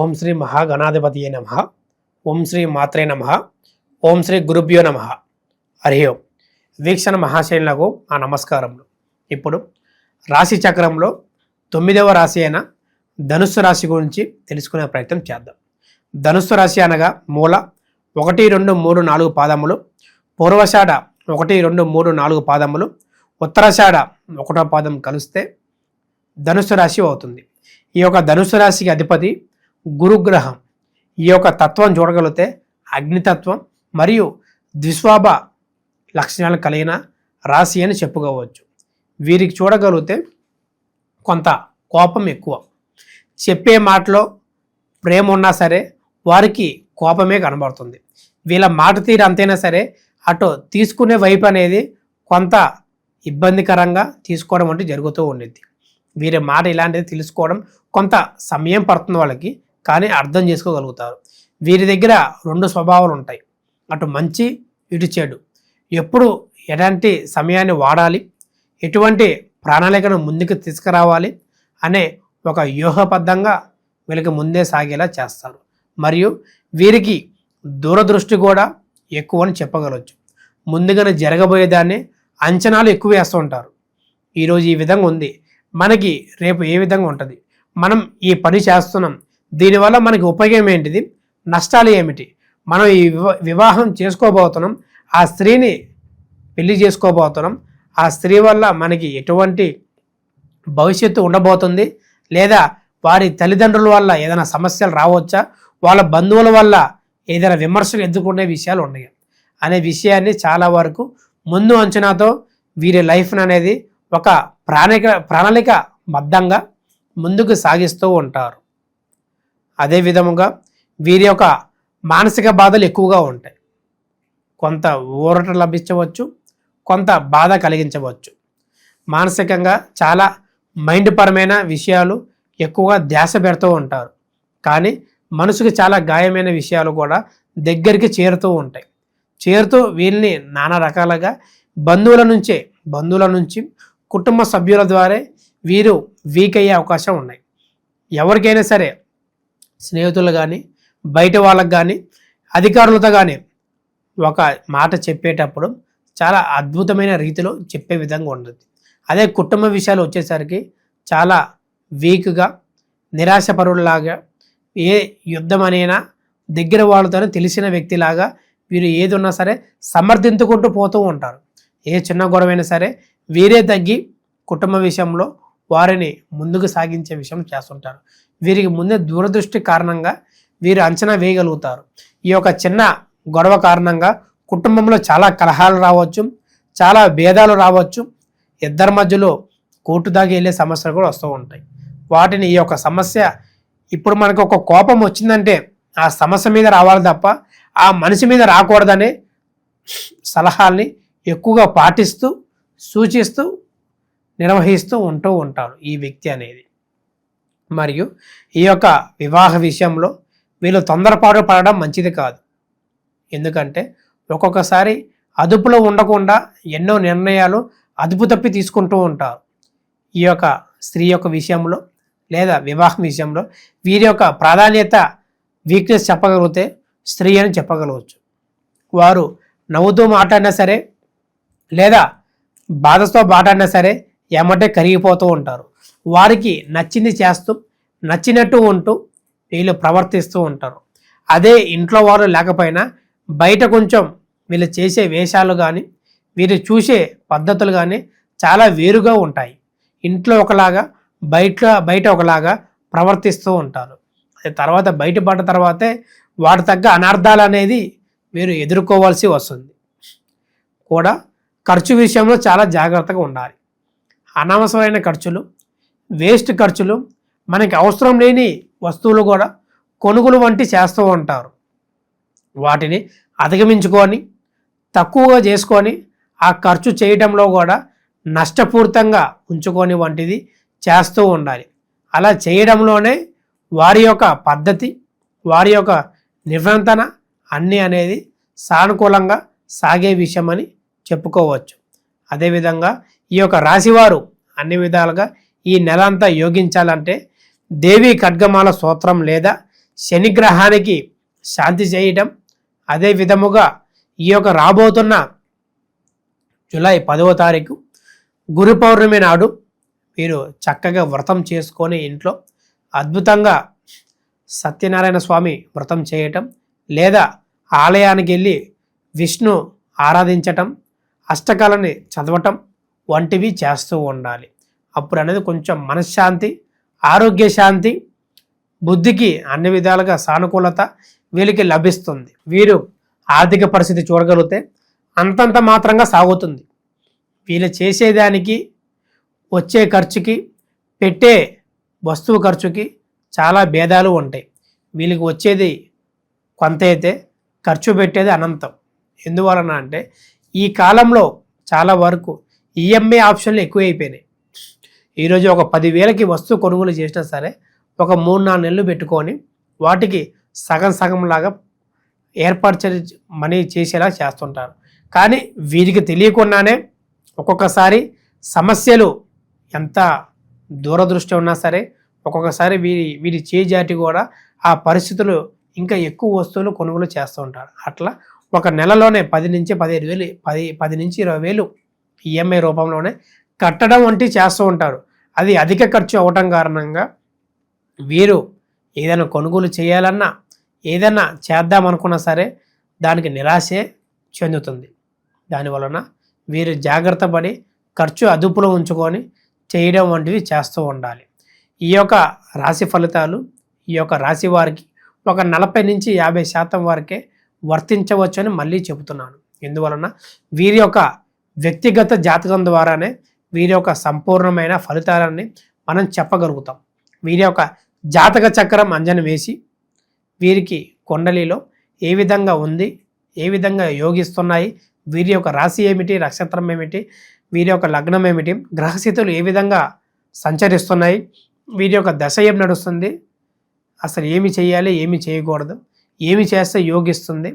ఓం శ్రీ మహాగణాధిపతి నమ. ఓం శ్రీ మాత్రే నమ. ఓం శ్రీ గురుభ్యో నమ. హరి ఓం. వీక్షణ మహాశైలకు ఆ నమస్కారములు. ఇప్పుడు రాశి చక్రంలో తొమ్మిదవ రాశి అయిన ధనుస్సు రాశి గురించి తెలుసుకునే ప్రయత్నం చేద్దాం. ధనుస్సు రాశి అనగా మూల ఒకటి రెండు మూడు నాలుగు పాదములు పూర్వషాఢ ఒకటి రెండు మూడు నాలుగు పాదములు ఉత్తరాషాఢ ఒకటో పాదం కలిస్తే ధనుస్సు రాశి అవుతుంది. ఈ యొక్క ధనుస్సు రాశికి అధిపతి గురుగ్రహం. ఈ యొక్క తత్వం చూడగలిగితే అగ్నితత్వం మరియు ద్విస్వాభ లక్షణాలు కలిగిన రాశి అని చెప్పుకోవచ్చు. వీరికి చూడగలిగితే కొంత కోపం ఎక్కువ. చెప్పే మాటలో ప్రేమ ఉన్నా సరే వారికి కోపమే కనబడుతుంది. వీళ్ళ మాట తీరు అంతైనా సరే అటు తీసుకునే వైపు అనేది కొంత ఇబ్బందికరంగా తీసుకోవడం అంటే జరుగుతూ ఉండేది వీరి మాట ఇలాంటిది తెలుసుకోవడం కొంత సమయం పడుతుంది వాళ్ళకి. కానీ అర్థం చేసుకోగలుగుతారు. వీరి దగ్గర రెండు స్వభావాలు ఉంటాయి. అటు మంచి ఇటు చెడు. ఎప్పుడు ఎలాంటి సమయాన్ని వాడాలి? ఎటువంటి ప్రణాళికను ముందుకు తీసుకురావాలి? అనే ఒక వ్యూహబద్ధంగా వీళ్ళకి ముందే సాగేలా చేస్తారు. మరియు వీరికి దూరదృష్టి కూడా ఎక్కువ అని చెప్పగలవచ్చు ముందుగానే జరగబోయేదాన్ని అంచనాలు ఎక్కువ వేస్తూ ఉంటారు. ఈరోజు ఈ విధంగా ఉంది. మనకి రేపు ఏ విధంగా ఉంటుంది? మనం ఈ పని చేస్తున్నాం. దీనివల్ల మనకి ఉపయోగం ఏంటిది? నష్టాలు ఏమిటి? మనం ఈ వివాహం చేసుకోబోతున్నాం. ఆ స్త్రీని పెళ్ళి చేసుకోబోతున్నాం. ఆ స్త్రీ వల్ల మనకి ఎటువంటి భవిష్యత్తు ఉండబోతుంది? లేదా వారి తల్లిదండ్రుల వల్ల ఏదైనా సమస్యలు రావచ్చా? వాళ్ళ బంధువుల వల్ల ఏదైనా విమర్శలు ఎదుర్కొనే విషయాలు ఉన్నాయి. అనే విషయాన్ని చాలా వరకు ముందు అంచనాతో వీరి లైఫ్ని అనేది ఒక ప్రాణిక ప్రణాళిక బద్ధంగా ముందుకు సాగిస్తూ ఉంటారు. అదే విధముగా వీరి యొక్క మానసిక బాధలు ఎక్కువగా ఉంటాయి. కొంత ఊరట లభించవచ్చు కొంత బాధ కలిగించవచ్చు. మానసికంగా చాలా మైండ్ పరమైన విషయాలు ఎక్కువగా ధ్యాస పెడుతూ ఉంటారు. కానీ మనసుకి చాలా గాయమైన విషయాలు కూడా దగ్గరికి చేరుతూ ఉంటాయి. చేరుతూ వీళ్ళని నానా రకాలుగా బంధువుల నుంచే బంధువుల నుంచి కుటుంబ సభ్యుల ద్వారా వీరు వీక్ అయ్యే అవకాశం ఉన్నాయి. ఎవరికైనా సరే స్నేహితులు కానీ బయట వాళ్ళకు కానీ అధికారులతో కానీ ఒక మాట చెప్పేటప్పుడు చాలా అద్భుతమైన రీతిలో చెప్పే విధంగా ఉంటుంది. అదే కుటుంబ విషయాలు వచ్చేసరికి చాలా వీక్గా నిరాశపరులాగా ఏ యుద్ధం అనైనా దగ్గర వాళ్ళతోనే తెలిసిన వ్యక్తిలాగా వీరు ఏది ఉన్నా సరే సమర్థించుకుంటూ పోతూ ఉంటారు. ఏ చిన్న గొడవైనా సరే వీరే తగ్గి కుటుంబ విషయంలో వారిని ముందుకు సాగించే విషయం చేస్తుంటారు. వీరికి ముందే దూరదృష్టి కారణంగా వీరు అంచనా వేయగలుగుతారు. ఈ యొక్క చిన్న గొడవ కారణంగా కుటుంబంలో చాలా కలహాలు రావచ్చు చాలా భేదాలు రావచ్చు. ఇద్దరి మధ్యలో కోర్టు దాకా వెళ్ళే సమస్యలు కూడా వస్తూ ఉంటాయి. వాటిని ఈ యొక్క సమస్య ఇప్పుడు మనకు ఒక కోపం వచ్చిందంటే ఆ సమస్య మీద రావాలి తప్ప ఆ మనిషి మీద రాకూడదనే సలహాల్ని ఎక్కువగా పాటిస్తూ సూచిస్తూ నిర్వహిస్తూ ఉంటూ ఉంటారు ఈ వ్యక్తి అనేది. మరియు ఈ యొక్క వివాహ విషయంలో వీళ్ళు తొందరపాటు పడడం మంచిది కాదు. ఎందుకంటే ఒక్కొక్కసారి అదుపులో ఉండకుండా ఎన్నో నిర్ణయాలు అదుపు తప్పి తీసుకుంటూ ఉంటారు. ఈ యొక్క స్త్రీ యొక్క విషయంలో లేదా వివాహం విషయంలో వీరి యొక్క ప్రాధాన్యత వీక్నెస్ చెప్పగలిగితే స్త్రీ అని చెప్పగలవచ్చు. వారు నవ్వుతూ మాట్లాడినా సరే లేదా బాధతో మాట్లాడినా సరే ఏమంటే కరిగిపోతూ ఉంటారు. వారికి నచ్చింది చేస్తూ నచ్చినట్టు ఉంటూ వీళ్ళు ప్రవర్తిస్తూ ఉంటారు. అదే ఇంట్లో వారు లేకపోయినా బయట కొంచెం వీళ్ళు చేసే వేషాలు కానీ వీరు చూసే పద్ధతులు కానీ చాలా వేరుగా ఉంటాయి. ఇంట్లో ఒకలాగా బయట బయట ఒకలాగా ప్రవర్తిస్తూ ఉంటారు. అది తర్వాత బయటపడ్డ తర్వాతే వాటి తగ్గ అనర్థాలు అనేది మీరు ఎదుర్కోవాల్సి వస్తుంది. కూడా ఖర్చు విషయంలో చాలా జాగ్రత్తగా ఉండాలి. అనవసరమైన ఖర్చులు వేస్ట్ ఖర్చులు మనకి అవసరం లేని వస్తువులు కూడా కొనుగోలు వంటి చేస్తూ ఉంటారు. వాటిని అధిగమించుకొని తక్కువగా చేసుకొని ఆ ఖర్చు చేయడంలో కూడా నష్టపూరితంగా ఉంచుకొని వంటిది చేస్తూ ఉండాలి. అలా చేయడంలోనే వారి యొక్క పద్ధతి వారి యొక్క నిబంధన అన్నీ అనేది సానుకూలంగా సాగే విషయమని చెప్పుకోవచ్చు. అదేవిధంగా ఈ యొక్క రాశివారు అన్ని విధాలుగా ఈ నెల అంతా యోగించాలంటే దేవి ఖడ్గమాల స్తోత్రం లేదా శనిగ్రహానికి శాంతి చేయటం అదే విధముగా ఈ యొక్క రాబోతున్న జూలై పదవ తారీఖు గురు పౌర్ణమి నాడు మీరు చక్కగా వ్రతం చేసుకొని ఇంట్లో అద్భుతంగా సత్యనారాయణ స్వామి వ్రతం చేయటం లేదా ఆలయానికి వెళ్ళి విష్ణు ఆరాధించటం అష్టకాలని చదవటం వంటివి చేస్తూ ఉండాలి. అప్పుడు అనేది కొంచెం మనశ్శాంతి ఆరోగ్య శాంతి బుద్ధికి అన్ని విధాలుగా సానుకూలత వీళ్ళకి లభిస్తుంది. వీరు ఆర్థిక పరిస్థితి చూడగలిగితే అంతంత మాత్రంగా సాగుతుంది. వీళ్ళు చేసేదానికి వచ్చే ఖర్చుకి పెట్టే వస్తువు ఖర్చుకి చాలా భేదాలు ఉంటాయి. వీళ్ళకి వచ్చేది కొంత అయితే ఖర్చు పెట్టేది అనంతం. ఎందువలన అంటే ఈ కాలంలో చాలా వరకు ఈఎంఐ ఆప్షన్లు ఎక్కువైపోయినాయి. ఈరోజు ఒక పదివేలకి వస్తువు కొనుగోలు చేసినా సరే ఒక మూడు నాలుగు నెలలు పెట్టుకొని వాటికి సగం సగం లాగా ఏర్పరచే మనీ చేసేలా చేస్తుంటారు. కానీ వీరికి తెలియకుండానే ఒక్కొక్కసారి సమస్యలు ఎంత దూరదృష్టి ఉన్నా సరే ఒక్కొక్కసారి వీరి వీరి చేజాటి కూడా ఆ పరిస్థితులు ఇంకా ఎక్కువ వస్తువులు కొనుగోలు చేస్తూ ఉంటారు. అట్లా ఒక నెలలోనే పది నుంచి పదిహేను వేలు పది పది నుంచి ఇరవై వేలు ఈఎంఐ రూపంలోనే కట్టడం వంటివి చేస్తూ ఉంటారు. అది అధిక ఖర్చు అవటం కారణంగా వీరు ఏదైనా కొనుగోలు చేయాలన్నా ఏదైనా చేద్దామనుకున్నా సరే దానికి నిరాశే చెందుతుంది. దానివలన వీరు జాగ్రత్త పడి ఖర్చు అదుపులో ఉంచుకొని చేయడం వంటివి చేస్తూ ఉండాలి. ఈ యొక్క రాశి ఫలితాలు ఈ యొక్క రాశి వారికి ఒక నలభై నుంచి యాభై శాతం వరకే వర్తించవచ్చు అని మళ్ళీ చెబుతున్నాను. ఎందువలన వీరి యొక్క వ్యక్తిగత జాతకం ద్వారానే వీరి యొక్క సంపూర్ణమైన ఫలితాలని మనం చెప్పగలుగుతాం. వీరి యొక్క జాతక చక్రం అంజన వేసి వీరికి కొండలిలో ఏ విధంగా ఉంది ఏ విధంగా యోగిస్తున్నాయి వీరి యొక్క రాశి ఏమిటి నక్షత్రం ఏమిటి వీరి యొక్క లగ్నం ఏమిటి గ్రహస్థితులు ఏ విధంగా సంచరిస్తున్నాయి వీరి యొక్క దశ ఏం నడుస్తుంది అసలు ఏమి చేయాలి ఏమి చేయకూడదు ఏమి చేస్తే యోగిస్తుంది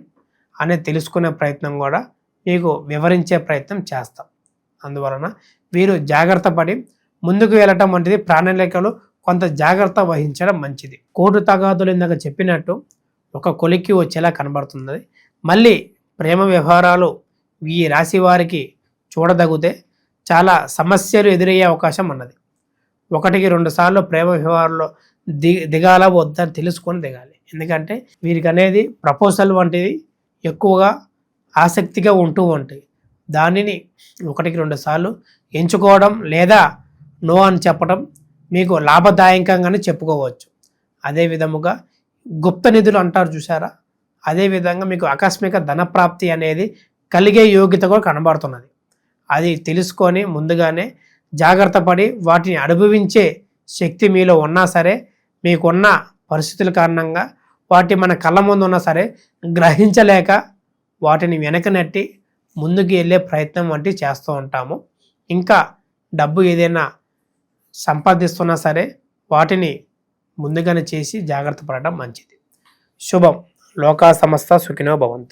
అనేది తెలుసుకునే ప్రయత్నం కూడా మీకు వివరించే ప్రయత్నం చేస్తాం. అందువలన వీరు జాగ్రత్త పడి ముందుకు వెళ్ళటం వంటిది ప్రాణలేఖలు కొంత జాగ్రత్త వహించడం మంచిది. కోటు తగాదులు ఇందాక చెప్పినట్టు ఒక కొలిక్కి వచ్చేలా కనబడుతుంది మళ్ళీ ప్రేమ వ్యవహారాలు ఈ రాశి వారికి చూడదగితే చాలా సమస్యలు ఎదురయ్యే అవకాశం ఉన్నది. ఒకటికి రెండు సార్లు ప్రేమ వ్యవహారంలో ది దిగాల వద్దని తెలుసుకొని దిగాలి. ఎందుకంటే వీరికి అనేది ప్రపోజల్ వంటిది ఎక్కువగా ఆసక్తిగా ఉంటూ ఉంటాయి. దానిని ఒకటికి రెండు సార్లు ఎంచుకోవడం లేదా నో అని చెప్పడం మీకు లాభదాయకంగానే చెప్పుకోవచ్చు. అదే విధముగా గుప్త నిధులు అంటారు చూసారా అదేవిధంగా మీకు ఆకస్మిక ధనప్రాప్తి అనేది కలిగే యోగ్యత కూడా కనబడుతున్నది. అది తెలుసుకొని ముందుగానే జాగ్రత్త పడి వాటిని అనుభవించే శక్తి మీలో ఉన్నా సరే మీకున్న పరిస్థితుల కారణంగా వాటి మన కళ్ళ ముందు ఉన్నా సరే గ్రహించలేక వాటిని వెనక నెట్టి ముందుకు వెళ్ళే ప్రయత్నం వంటి చేస్తూ ఉంటాము. ఇంకా డబ్బు ఏదైనా సంపాదిస్తున్నా సరే వాటిని ముందుగానే చేసి జాగ్రత్త పడడం మంచిది. శుభం. లోకా సమస్త సుఖినో భవంతు.